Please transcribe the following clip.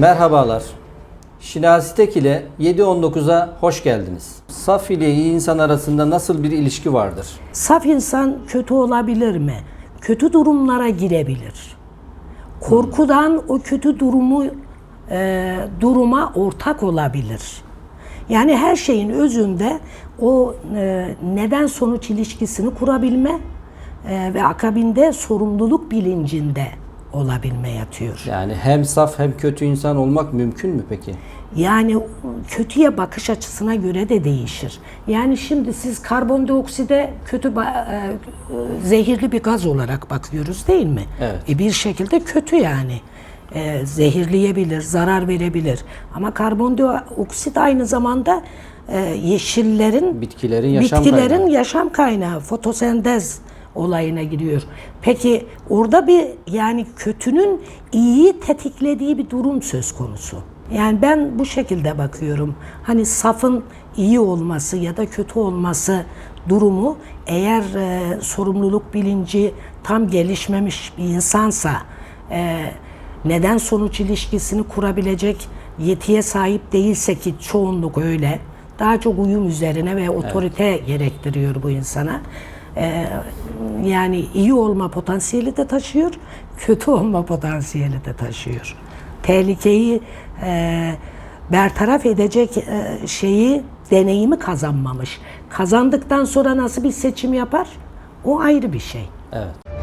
Merhabalar. Şinasi Tek ile 7-19'a hoş geldiniz. Saf ile iyi insan arasında nasıl bir ilişki vardır? Saf insan kötü olabilir mi? Kötü durumlara girebilir. Korkudan o kötü durumu e, duruma ortak olabilir. Yani her şeyin özünde o e, neden sonuç ilişkisini kurabilme e, ve akabinde sorumluluk bilincinde olabilme yatıyor. Yani hem saf hem kötü insan olmak mümkün mü peki? Yani kötüye bakış açısına göre de değişir. Yani şimdi siz karbondiokside kötü e, e, zehirli bir gaz olarak bakıyoruz değil mi? Evet. E bir şekilde kötü yani. E, zehirleyebilir, zarar verebilir. Ama karbondioksit aynı zamanda e, yeşillerin Bitkilerin yaşam bitkilerin kaynağı. yaşam kaynağı, fotosentez olayına giriyor. Peki orada bir yani kötünün iyiyi tetiklediği bir durum söz konusu. Yani ben bu şekilde bakıyorum. Hani safın iyi olması ya da kötü olması durumu eğer e, sorumluluk bilinci tam gelişmemiş bir insansa e, neden sonuç ilişkisini kurabilecek yetiye sahip değilse ki çoğunluk öyle daha çok uyum üzerine ve otorite gerektiriyor bu insana. Ee, yani iyi olma potansiyeli de taşıyor, kötü olma potansiyeli de taşıyor. Tehlikeyi e, bertaraf edecek e, şeyi, deneyimi kazanmamış. Kazandıktan sonra nasıl bir seçim yapar? O ayrı bir şey. Evet.